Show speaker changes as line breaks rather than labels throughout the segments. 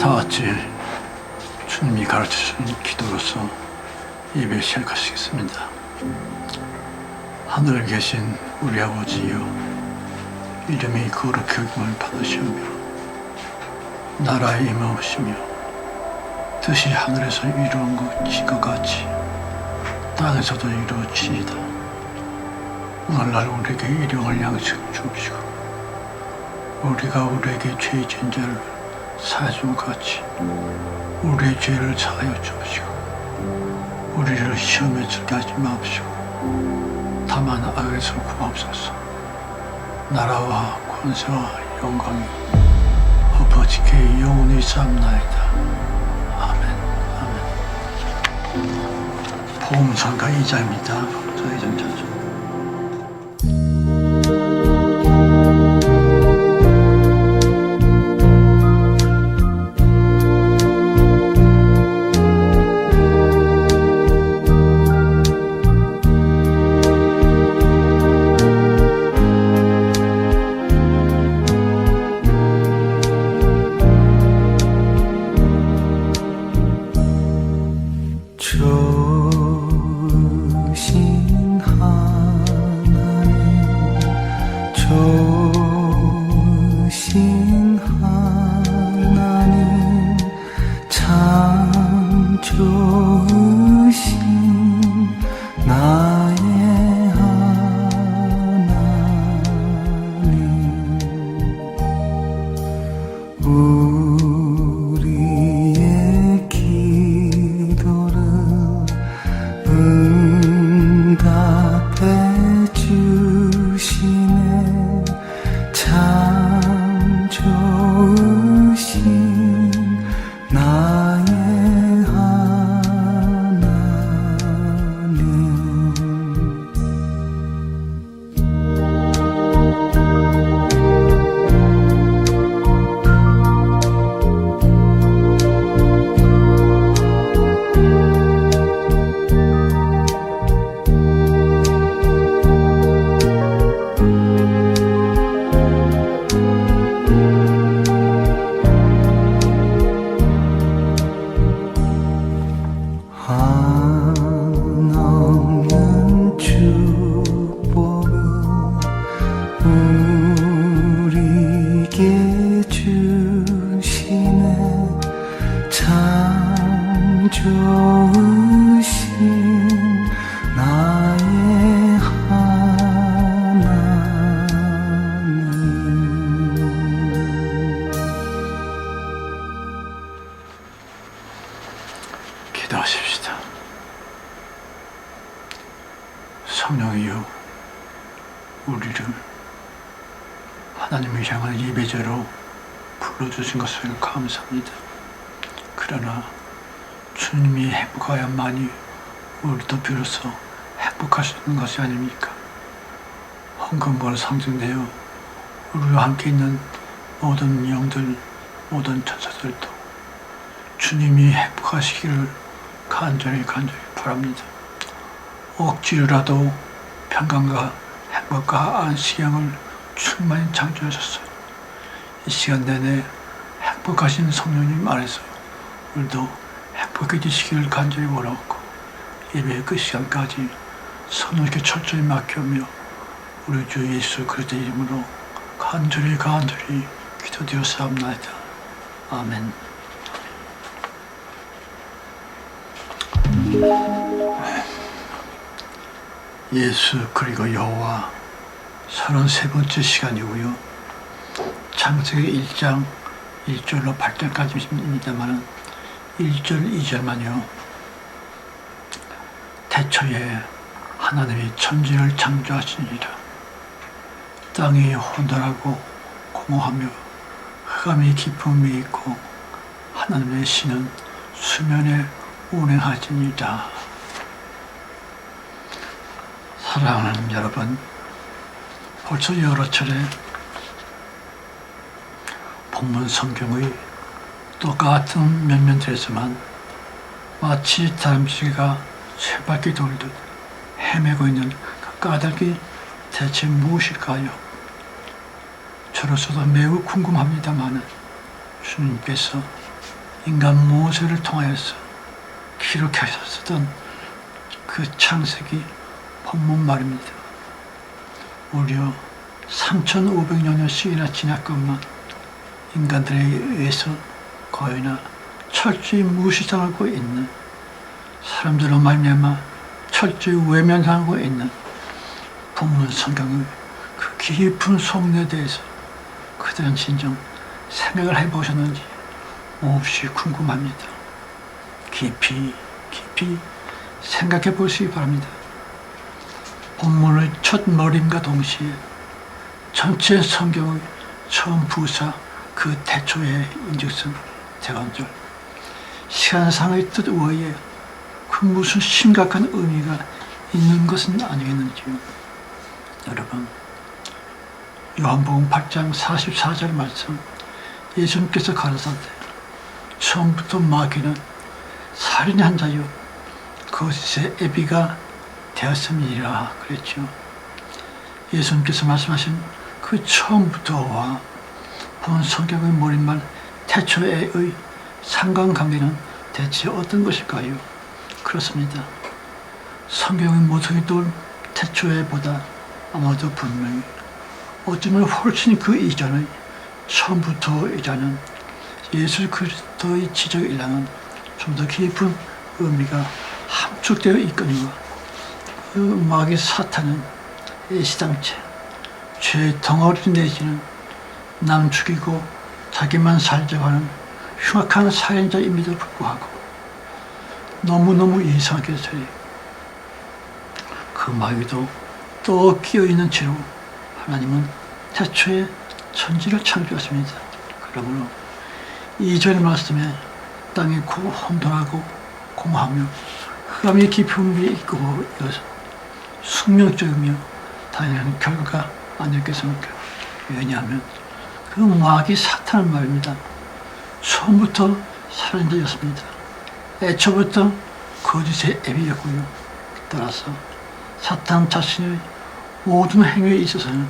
다 같이 주님이 가르쳐 주신 기도로서 예배 시작하시겠습니다. 하늘에 계신 우리 아버지여 이름이 거룩히 여김을 받으시오며 나라의 임하오시며 뜻이 하늘에서 이루어진 것과 같이 땅에서도 이루어지이다. 오늘날 우리에게 일용할 양식 주옵시고 우리가 우리에게 죄 지은 자를 사준 것 같이 우리의 죄를 사하여 주옵시고 우리를 시험에 들게 하지 마옵시고 다만 악에서 구하옵소서. 나라와 권세와 영광이 아버지께 영원히 삼나이다. 아멘 아멘. 보험상가 2장입니다 행복할 수 있는 것이 아닙니까? 헌금으로 상징되어 우리와 함께 있는 모든 영들, 모든 천사들도 주님이 행복하시기를 간절히 간절히 바랍니다. 억지로라도 평강과 행복과 안식양을 충만히 창조하셨어요. 이 시간 내내 행복하신 성령님 안에서 우리도 행복해지시기를 간절히 원하고 예배 그 시간까지 성령께 철저히 맡겨며 우리 주 예수 그리스도 이름으로 간절히 간절히 기도드렸사옵나이다. 아멘. 예수 그리고 여호와 33번째 시간이고요. 창세기 1장 1절로 8절까지입니다만 1절 2절만요. 태초에 하나님이 천지를 창조하시니라. 땅이 혼돈하고 공허하며 흑암이 깊음이 있고 하나님의 신은 수면에 운행하시니라. 사랑하는 여러분, 벌써 여러 차례 본문 성경의 똑같은 면면들에서만 마치 다람쥐가 쇠바퀴 돌듯 헤매고 있는 그 까닭이 대체 무엇일까요? 저로서도 매우 궁금합니다만 주님께서 인간 모세를 통하여서 기록하셨던 그 창세기 본문 말입니다. 무려 3,500년씩이나 지났건만 인간들에 의해서 거의나 철저히 무시당하고 있는 사람들로 말미암아 철저히 외면하고 있는 본문 성경의 그 깊은 속내에 대해서 그들은 진정 생각을 해보셨는지 몹시 궁금합니다. 깊이 깊이 생각해 보시기 바랍니다. 본문의 첫 머림과 동시에 전체 성경의 처음 부사 그 태초의 인즉슨 대관절 시간상의 뜻 외에 그 무슨 심각한 의미가 있는 것은 아니겠는지요. 여러분 요한복음 8장 44절 말씀 예수님께서 가라사대 처음부터 마귀는 살인한 자요 거짓의 애비가 되었음이라 그랬죠. 예수님께서 말씀하신 그 처음부터와 본 성경의 머릿말 태초의 상관관계는 대체 어떤 것일까요? 그렇습니다. 성경의 모퉁이돌 태초에 보다 아마도 분명히 어쩌면 훨씬 그 이전의 처음부터 이자는 예수 그리스도의 지적 일랑은 좀 더 깊은 의미가 함축되어 있거니와 그 마귀 사탄은 애시당체 죄의 덩어리 내지는 남 죽이고 자기만 살자고 하는 흉악한 살인자임에도 불구하고 너무너무 이상하게서요 그 마귀도 또 끼어있는 채로 하나님은 태초에 천지를 창조하십니다. 그러므로 이전의 말씀에 땅이 고 혼돈하고 공허하며 흑암의 깊은 위에 있고 이것은 숙명적이며 당연한 결과가 아니었겠습니까? 왜냐하면 그 마귀 사탄은 말입니다. 처음부터 살인자였습니다. 애초부터 거짓의 앱이었고요. 따라서 사탄 자신의 모든 행위에 있어서는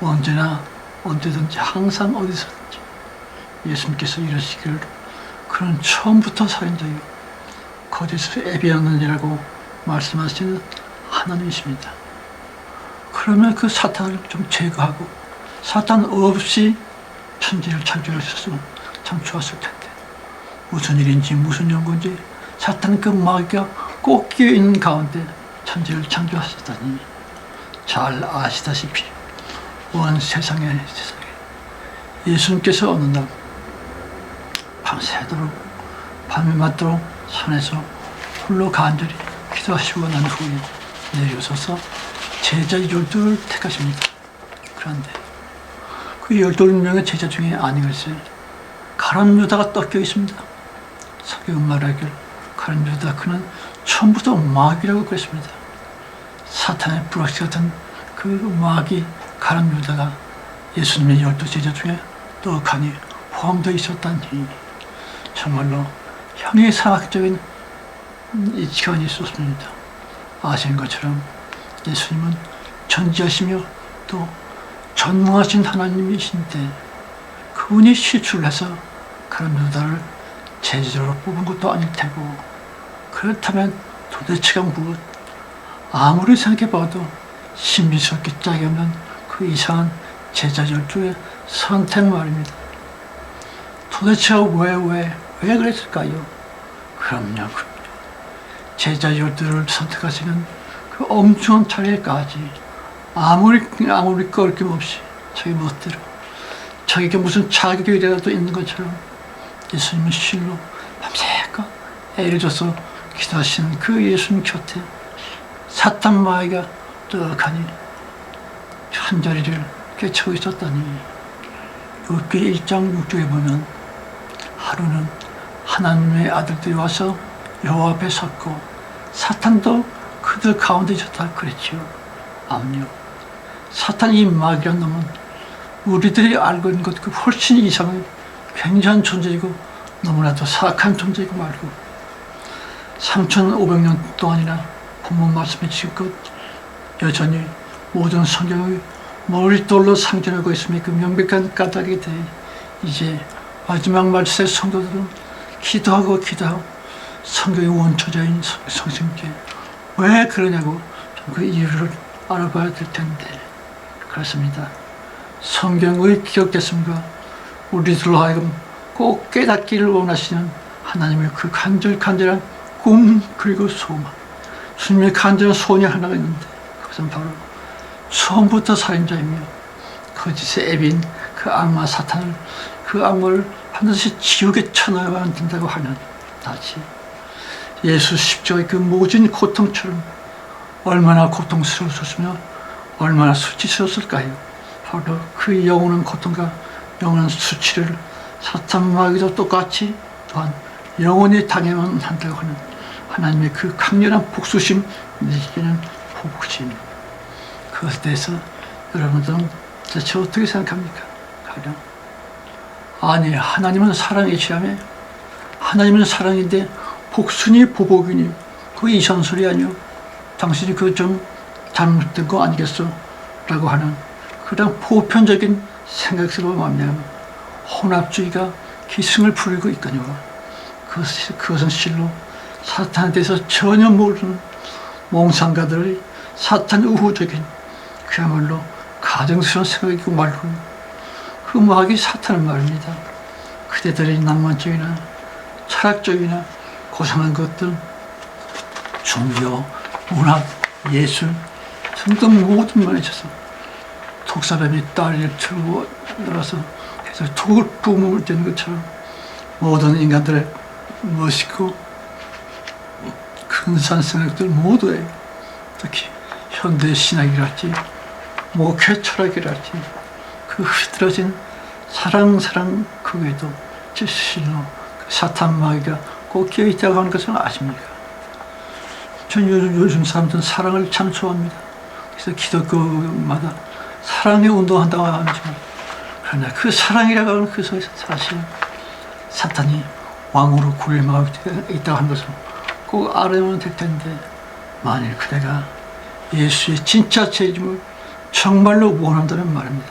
언제나 언제든지 항상 어디서든지 예수님께서 이러시기를 그는 처음부터 살인자요 거짓의 앱이었느니라고 말씀하시는 하나님이십니다. 그러면 그 사탄을 좀 제거하고 사탄 없이 천지를 창조하셨으면 참 좋았을 텐데 무슨 일인지 무슨 연구인지 사탄 그 마귀가 꼭 끼어 있는 가운데 천지를 창조하셨다니 잘 아시다시피 온 세상에 세상에 예수님께서 어느 날 밤새도록 밤이 맞도록 산에서 홀로 간절히 기도하시고 난 후에 내려서서 제자 열두를 택하십니다. 그런데 그 열두 명의 제자 중에 아니글세 가람 유다가 떡겨 있습니다. 성경 말하길 가람 그는 처음부터 마귀라고 그랬습니다. 사탄의 불확실 같은 그 마귀 가람 유다가 예수님의 열두 제자 중에 떡하니 포함되어 있었다니 정말로 형의 사학적인 이 시간이 있었습니다. 아시는 것처럼 예수님은 전지하시며 또 전무하신 하나님이신데 그분이 실출을 해서 그런 유다를 제자로 뽑은 것도 아닐 테고 그렇다면 도대체가 무엇 아무리 생각해봐도 신비스럽게 짝이 없는 그 이상한 제자 열두의 선택 말입니다. 도대체 왜, 왜, 왜 그랬을까요? 그럼요, 그럼요. 제자 열두를 선택하시는 그 엄중한 차례까지 아무리, 아무리 껄낌 없이 자기 멋대로 자기가 무슨 자격이라도 있는 것처럼 예수님은 실로 밤새껏 애를 줘서 기도하시는 그 예수님 곁에 사탄 마귀가 떡하니 한 자리를 꿰차고 있었다니 욥기 1장 6절에 보면 하루는 하나님의 아들들이 와서 여호와 앞에 섰고 사탄도 그들 가운데 있었다 그랬지요. 암요. 사탄 이 마귀란 놈은 우리들이 알고 있는 것그 훨씬 이상의 굉장한 존재이고 너무나도 사악한 존재이고 말고 3,500년 동안이나 본문 주신 것 여전히 모든 성경의 머릿돌로 상징하고 있으며 그 명백한 까닭에 대해 이제 마지막 말세 성도들은 기도하고 기도하고 성경의 원초자인 성- 성심께 왜 그러냐고 좀그 이유를 알아봐야 될 텐데 그렇습니다. 성경의 기억됐습니까? 우리들로 하여금 꼭 깨닫기를 원하시는 하나님의 그 간절간절한 꿈 그리고 소망 주님의 간절한 소원이 하나가 있는데 그것은 바로 처음부터 살인자이며 거짓의 앱인 그 악마 사탄을 그 악마를 반드시 지옥에 쳐넣어야 된다고 하는 다시 예수 십자가의 그 모진 고통처럼 얼마나 고통스러웠으며 얼마나 수치스러웠을까요? 바로 그 영원한 고통과 영원한 수치를 사탄 마귀도 똑같이 또한 영원히 당해만 한다고 하는 하나님의 그 강렬한 복수심 내지는 복심 그것에 대해서 여러분들은 대체 어떻게 생각합니까? 가령 아니 하나님은 사랑이시라며 하나님은 사랑인데 복순이 보복이니 그게 이상 소리 아니요 당신이 그 좀 잘못된 거 아니겠어? 라고 하는 그냥 보편적인 생각으로 말미암아 혼합주의가 기승을 부리고 있거니와 그것이, 그것은 실로 사탄에 대해서 전혀 모르는 몽상가들의 사탄 우호적인 그야말로 가정스러운 생각이고 말고 그 마귀 사탄은 말입니다. 그대들의 낭만적이나 철학적이나 고상한 것들 종교, 문학, 예술 등등 모든 면에 있어서 독사뱀이 다리를 틀고 열어서 계속 독을 뿜을 때는 것처럼 모든 인간들의 멋있고 근사한 생각들 모두에 특히 현대 신학이랄지 목회 철학이랄지 그 흐트러진 사랑 사랑 그 외에도 실로 사탄 마귀가 꼭 끼어 있다고 하는 것을 아십니까? 전 요즘, 요즘 사람들은 사랑을 참 좋아합니다. 그래서 기독교마다 사랑의 운동한다고 하지만 그러나 그 사랑이라고 하는 그 사실 사탄이 왕으로 군림하고 있다고 하는 것을 꼭 알아야만 될 텐데 만일 그대가 예수의 진짜 재림을 정말로 원한다면 말입니다.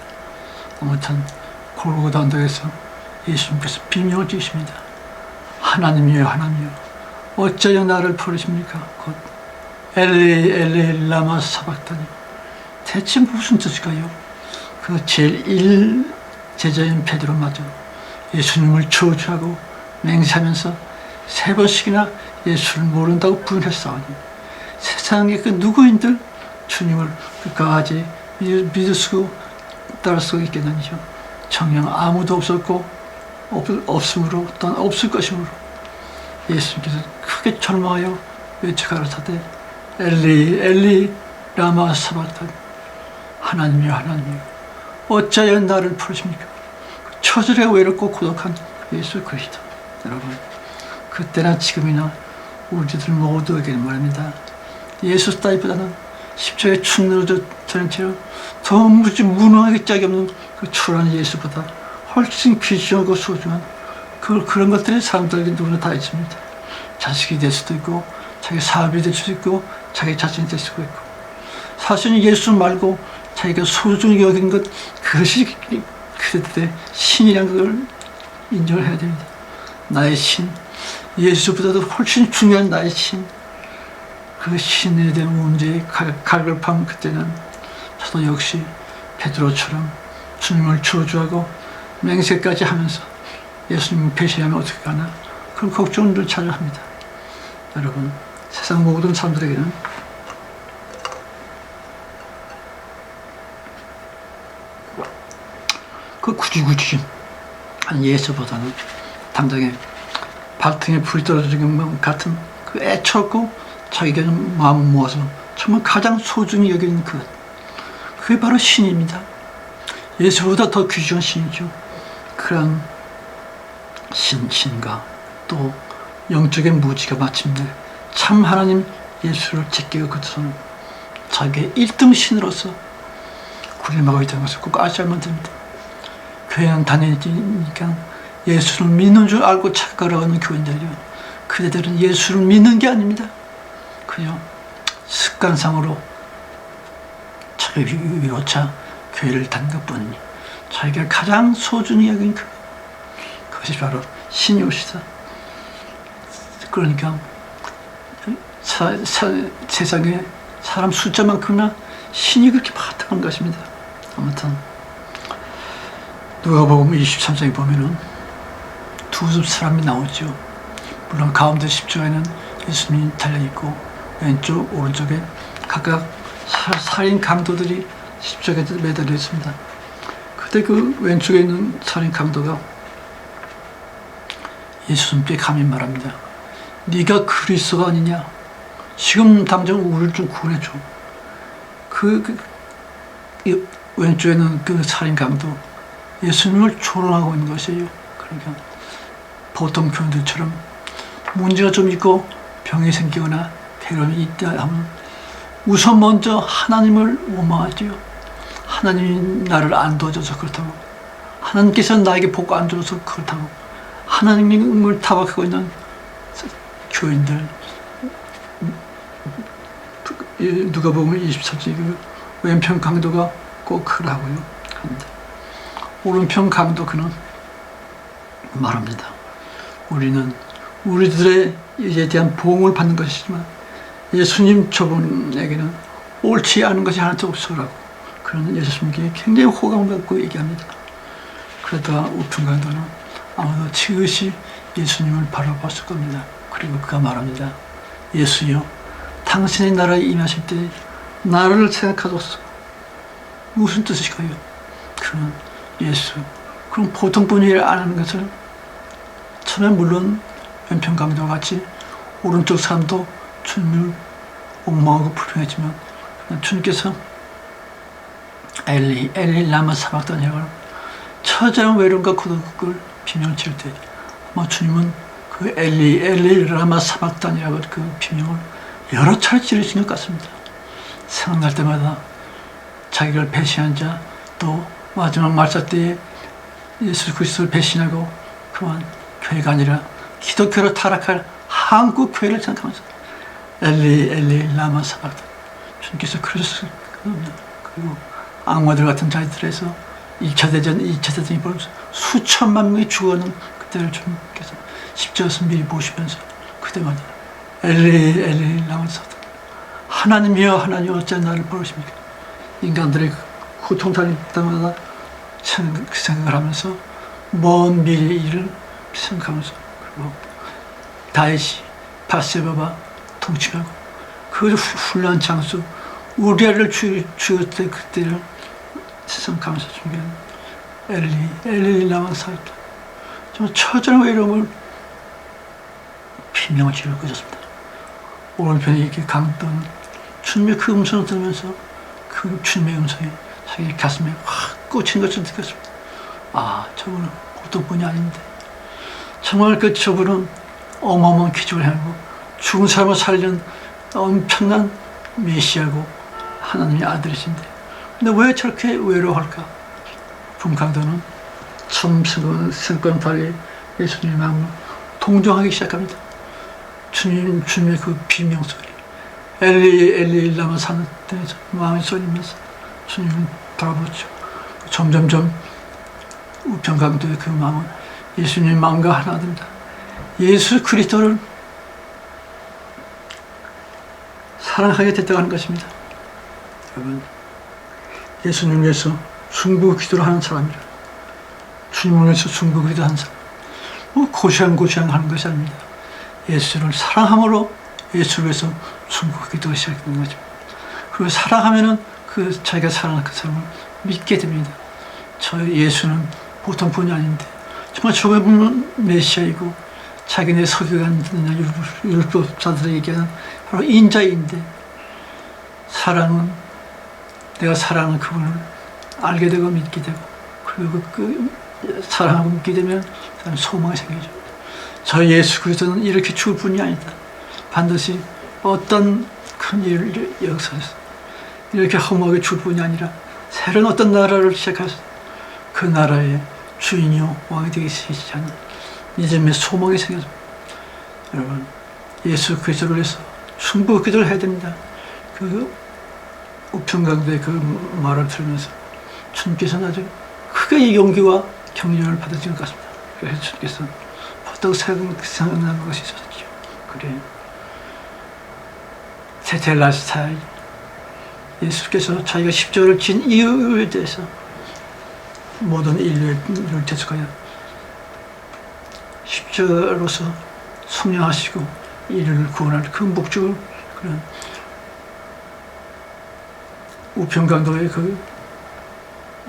아무튼 골고다 언덕에서 예수님께서 비명을 지십니다. 하나님이여 하나님이여 어쩌여 나를 부르십니까? 곧 엘리 엘리 라마 사박다니 대체 무슨 뜻일까요? 그 제일 일 제자인 베드로 마저 예수님을 저주하고 맹세하면서 세 번씩이나 예수를 모른다고 부인했사오니 세상의 그 누구인들 주님을 끝까지 믿- 믿을 수 따를 수 있겠느냐 정녕 아무도 없었고 없, 없으므로 또한 없을 것이므로 예수님께서 크게 절망하여 외쳐가라사대 엘리 엘리 라마 사바탄 하나님이여 하나님이여 어찌하여 나를 부르십니까 그 처절에 외롭고 고독한 예수 그리스도 여러분 그때나 지금이나 우리들 모두에게 말입니다 예수 따위보다는 십자가에 축 늘어져 채로 더 무지 무능하게 짝이 없는 그 초라한 예수보다 훨씬 귀중하고 소중한 그, 그런 것들이 사람들에게 누구나 다 있습니다. 자식이 될 수도 있고, 자기 사업이 될 수도 있고, 자기 자신이 될 수도 있고. 사실은 예수 말고 자기가 소중히 여긴 것, 그것이 그들의 신이란 걸 인정을 해야 됩니다. 나의 신, 예수보다도 훨씬 중요한 나의 신, 그 신에 대한 문제에 갈- 갈급함 그때는 저도 역시 베드로처럼 주님을 저주하고 맹세까지 하면서 예수님을 배신하면 어떻게 하나 그런 걱정을 늘 자주 합니다. 여러분 세상 모든 사람들에게는 그 굳이 한 예수보다는 당장에 발등에 불이 떨어지는 것 같은 그 애처고 자기가 좀 마음을 모아서 정말 가장 소중히 여기는 것 그게 바로 신입니다. 예수보다 더 귀중한 신이죠. 그런 신, 신과 또 영적의 무지가 마침내 참 하나님 예수를 제끼고 그것은 자기의 1등 신으로서 군림하고 있다는 것을 꼭 아셔야만 됩니다. 교회는 다니니까 예수를 믿는 줄 알고 착각하는 교인들이요. 그대들은 예수를 믿는 게 아닙니다. 그냥 습관상으로 자기 위로차 교회를 다닌 것 뿐이니 자기가 가장 소중히 여긴 그, 그것이 바로 신이 오시다. 그러니까 사, 사, 세상에 사람 숫자만큼이나 신이 그렇게 바탕한 것입니다. 아무튼 누가 보면 23장에 보면은 두 사람이 나오죠. 물론 가운데 십자가에는 예수님이 달려 있고 왼쪽 오른쪽에 각각 사- 살인 강도들이 십자가에 매달려 있습니다. 그때 그 왼쪽에 있는 살인 강도가 예수님께 감히 말합니다. 네가 그리스도가 아니냐? 지금 당장 우리를 좀 구해줘. 그, 그이 왼쪽에는 그 살인 강도 예수님을 조롱하고 있는 것이에요. 그러니까 보통 교인들처럼 문제가 좀 있고 병이 생기거나 괴로움이 있다 하면 우선 먼저 하나님을 원망하지요. 하나님이 나를 안 도와줘서 그렇다고 하나님께서 나에게 복 안 줘서 그렇다고 하나님을 타박하고 있는 교인들 이 누가 보면 24절 그 왼편 강도가 꼭 그러고요. 오른편 강도 그는 말합니다. 우리는 우리들의 일에 대한 보응을 받는 것이지만 예수님 저분에게는 옳지 않은 것이 하나도 없어라고 그런 예수님께 굉장히 호감을 갖고 얘기합니다. 그러다가 우편 강도는 아마도 지그시 예수님을 바라봤을 겁니다. 그리고 그가 말합니다. 예수여, 당신의 나라에 임하실 때 나를 생각하소서. 무슨 뜻일까요? 그는 예수. 그럼 보통 분이 안 하는 것을 처음에 물론 왼편 강도와 같이 오른쪽 사람도 주님을 옥망하고 불평했지만 주님께서 엘리 엘리 라마 사박단이라고 처절한 외로움과 고독을 비명을 지을 때 아마 주님은 그 엘리 엘리 라마 사박단이라고 그 비명을 여러 차례 지르신 것 같습니다. 생각날 때마다 자기를 배신한 자 또 마지막 말사 때에 예수 그리스도를 배신하고 그만 교회가 아니라 기독교로 타락할 한국 교회를 생각하면서 엘리 엘리 라마 사박단 주님께서 그러셨을 겁니다. 그리고 악마들 같은 자들에서 1차 대전, 2차 대전이 벌어서 수천만 명이 죽어가는 그때를 주님께서 십자가에서 미리 보시면서 그때마다 엘리 엘리 라마 사박단 하나님이여 하나님 어찌 나를 버리십니까? 인간들의 고통당할 때마다 그 생각을 하면서 먼 미래의 일을 생각하면서 그리고 다윗이 바세바바 통치하고 그 후- 훌륭한 장수 우리아를 죽였을 때 그때를 생각하면서 준비한 엘리 엘리 나만 살다 정말 처절한 외로움을 비명을 지르고 있었습니다. 오른편에 이렇게 강던 주님의 그 음성을 들으면서 그 주님의 음성이 자기 가슴에 확 꽂힌 것을 느꼈습니다. 아, 저분은 보통 분이 아닌데. 정말 그 저분은 어마어마한 기적을 하고 죽은 사람을 살린 엄청난 메시아고 하나님의 아들이신데. 근데 왜 저렇게 외로워할까? 분강도는 처음 생권 발에 예수님의 마음을 동정하기 시작합니다. 주님, 주님의 그 비명 소리. 엘리, 엘리, 라마 사는 데서 마음이 쏠리면서 주님 을 바라보죠. 점점점 우편강도의 그 마음은 예수님 마음과 하나 됩니다. 예수 그리스도를 사랑하게 됐다고 하는 것입니다. 여러분, 예수님을 위해서 중부 기도를 하는 사람이라. 주님을 위해서 중부 기도하는 사람. 뭐 고시한고시한 하는 것이 아닙니다. 예수를 사랑함으로 예수를 위해서 중부 기도가 시작되는 거죠. 그리고 사랑하면은 그 자기가 사랑하는 그 사람을 믿게 됩니다. 저 예수는 보통 분이 아닌데 정말 저분은 메시아이고 자기네 서기관 율법자들이 얘기하는 바로 인자인데 사랑은 내가 사랑하는 그분을 알게 되고 믿게 되고 그리고 그 사랑하고 믿게 되면 소망이 생기죠. 저 예수 그리스도는 이렇게 죽을 뿐이 아니다. 반드시 어떤 큰 일을 역사에서 이렇게 허무하게 죽을 뿐이 아니라 새로운 어떤 나라를 시작해서 그 나라의 주인이요 왕이 시작하는 이점의 소망이 생겨서 여러분 예수 그리스도를 위해서 충부 기도를 해야 됩니다. 그 우편강도의 그 말을 들으면서 주님께서는 아주 크게 용기와 격려를 받으신 것 같습니다. 그래서 주님께서 버떡 생각난 것이 있었죠. 그래. 테텔라 스타이 예수께서 자기가 십자가를 진 이유에 대해서 모든 인류를 대적하여 십자가로서 성령하시고 이를 구원할 그 목적을 그런 우편강도의 그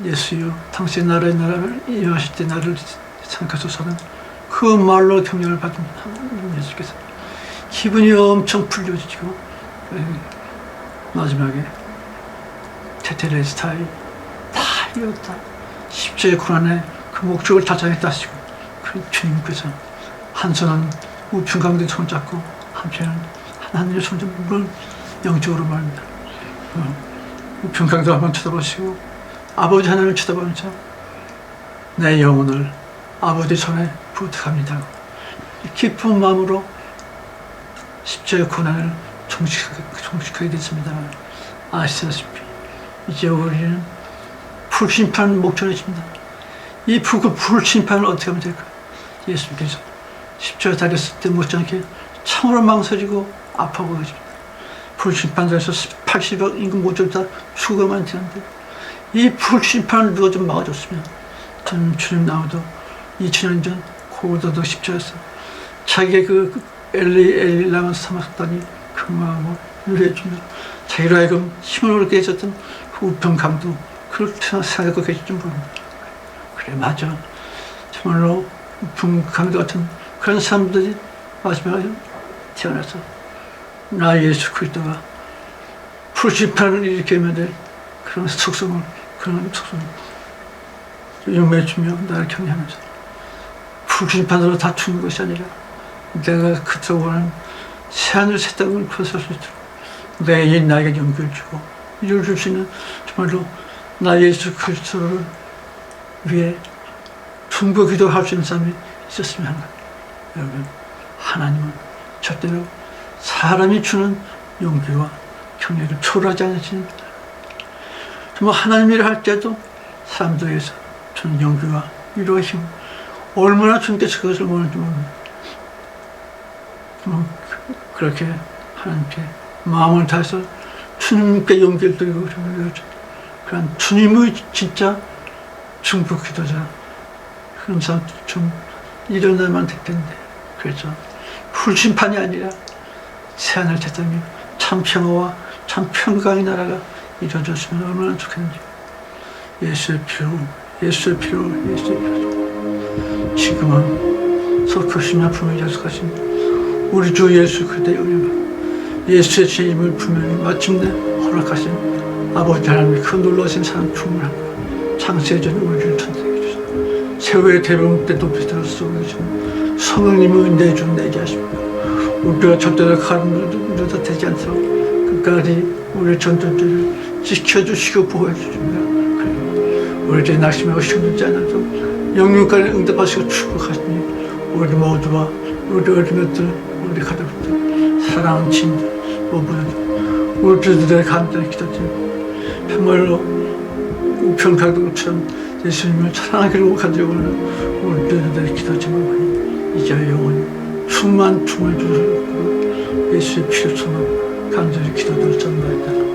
예수여 당신 나라의 나라를 이용하실 때 나를 생각하소서는 그 말로 경력을 받은 예수께서. 기분이 엄청 풀려지고 에, 마지막에 테테레 스타이 다 이뤘다 십자의 고난의 그 목적을 하시고 그 주님께서 한 손은 우편강도의 손잡고 한편은 하나님의 손잡고 영적으로 말입니다 어, 우편 강도 한번 쳐다보시고 아버지 하나님을 쳐다보면서 내 영혼을 아버지 손에 부탁합니다. 기쁜 마음으로 십자의 고난을 종식하게, 종식하게 됐습니다. 아시다시피 이제 우리는 불심판 목전에 있습니다. 이 불, 그 불심판을 어떻게 하면 될까? 예수님께서 십자가 달렸을 때 못지않게 참으로 망설이고 아파하고 계십니다. 불심판자에서 80억 인구 모두 다 죽어만 되는데 이 불심판을 누가 좀 막아줬으면 저는 주님 나오도 2000년 전 고도도 십자에서 자기의 그 엘리 엘리랑을 삼았다니 그 마음을 유래해주며 자기로 하여금 힘을 얻게 해줬던 그 우편 강도 그렇게 줄 모릅니다. 그래 맞아 정말로 우편 강도 같은 그런 사람들이 마지막에 태어나서 나 예수 그리스도가 불심판을 일으키면 될 그런 속성을 그런 속성을 용매주며 나를 격려하면서 불심판으로 다투는 것이 아니라 내가 원하는 새하늘 새 땅을 벗을 수 있도록 내이 나에게 용기를 주고 수 있는 정말로 나 예수 그리스도를 위해 충고 기도할 수 있는 사람이 있었으면 거예요. 여러분 하나님은 절대로 사람이 주는 용기와 격려를 초월하지 않으시는 정말 하나님 일을 할 때도 사람들에게서 주는 용기와 위로와 힘 얼마나 주님께서 그것을 원하는지 모릅니다. 그렇게 하나님께 마음을 다해서 주님께 드리고 그런 주님의 진짜 중보 기도자. 그런 사람 좀 일어나면 될 텐데. 그래서 불심판이 아니라 새하늘 대장이 참 평화와 참 평강의 나라가 이루어졌으면 얼마나 좋겠는지. 예수의 피로 예수의 피로 예수의 피로. 지금은 속효심과 품에 약속하신 우리 주 예수 그리스도의 은혜가 예수의 죄임을 분명히 마침내 허락하신 아버지 하나님의 그 놀라신 사랑 충만함과 창세의 전 우리를 천대해 주시고 세월의 대병 때 높이 들어 쏘고 계신 성령님의 은혜에 좀 내게 하십니다. 우리가 절대로 가르쳐도 되지 않도록 끝까지 우리 전투들을 지켜주시고 보호해 주십니다. 그리고 우리들이 낙심하고 힘들지 않아도 영육간에 응답하시고 축복하시니 우리 모두와 우리 어린 것들 우리 가족들 사랑하는 친구 들 모두들 우리들의 간절히 기도드리고 정말로 가족처럼 예수님을 사랑하기를 간절히 우리들의 기도지만 이제 영원히 충만 충을 주시고 예수의 피로 충만 간절히 기도를 전하다